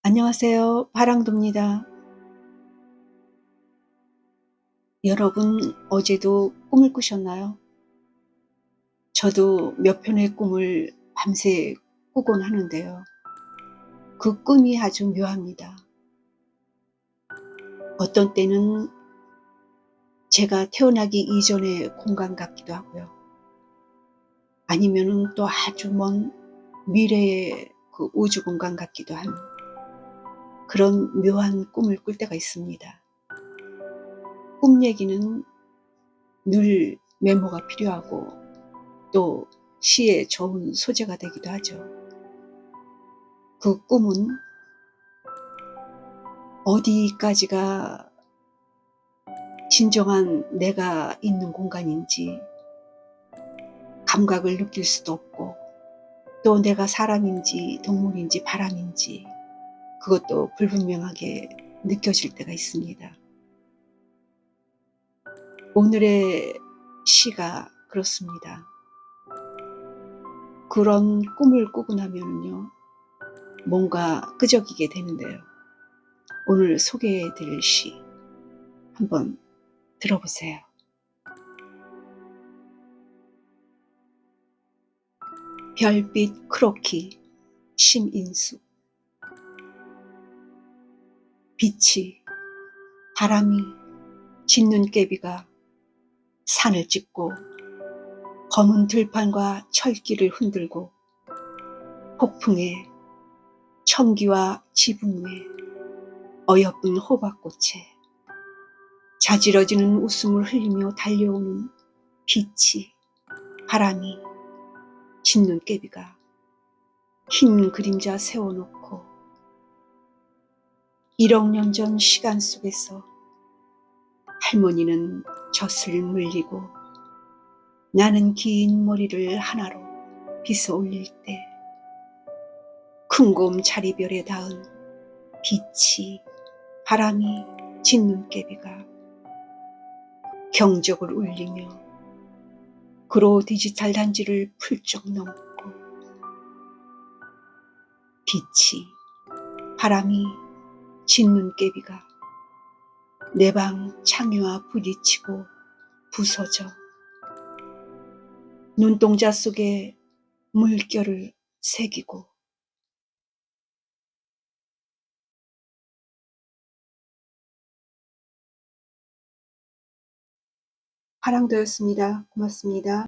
안녕하세요. 바랑도입니다. 여러분, 어제도 꿈을 꾸셨나요? 저도 몇 편의 꿈을 밤새 꾸곤 하는데요. 그 꿈이 아주 묘합니다. 어떤 때는 제가 태어나기 이전의 공간 같기도 하고요. 아니면은 또 아주 먼 미래의 그 우주 공간 같기도 한 그런 묘한 꿈을 꿀 때가 있습니다. 꿈 얘기는 늘 메모가 필요하고 또 시에 좋은 소재가 되기도 하죠. 그 꿈은 어디까지가 진정한 내가 있는 공간인지 감각을 느낄 수도 없고 또 내가 사람인지 동물인지 바람인지 그것도 불분명하게 느껴질 때가 있습니다. 오늘의 시가 그렇습니다. 그런 꿈을 꾸고 나면요. 뭔가 끄적이게 되는데요. 오늘 소개해 드릴 시 한번 들어보세요. 별빛 크로키 심인숙 빛이 바람이 짖는 깨비가 산을 찢고 검은 들판과 철길을 흔들고 폭풍에 청기와 지붕 에 어여쁜 호박꽃에 자지러지는 웃음을 흘리며 달려오는 빛이 바람이 짖는 깨비가 흰 그림자 세워놓고 1억 년 전 시간 속에서 할머니는 젖을 물리고 나는 긴 머리를 하나로 빗어 올릴 때 큰곰 자리별에 닿은 빛이 바람이 짖는 깨비가 경적을 울리며 그로 디지털 단지를 풀쩍 넘고 빛이 바람이 짖는 깨비가 내 방 창유와 부딪히고 부서져 눈동자 속에 물결을 새기고 파랑도였습니다. 고맙습니다.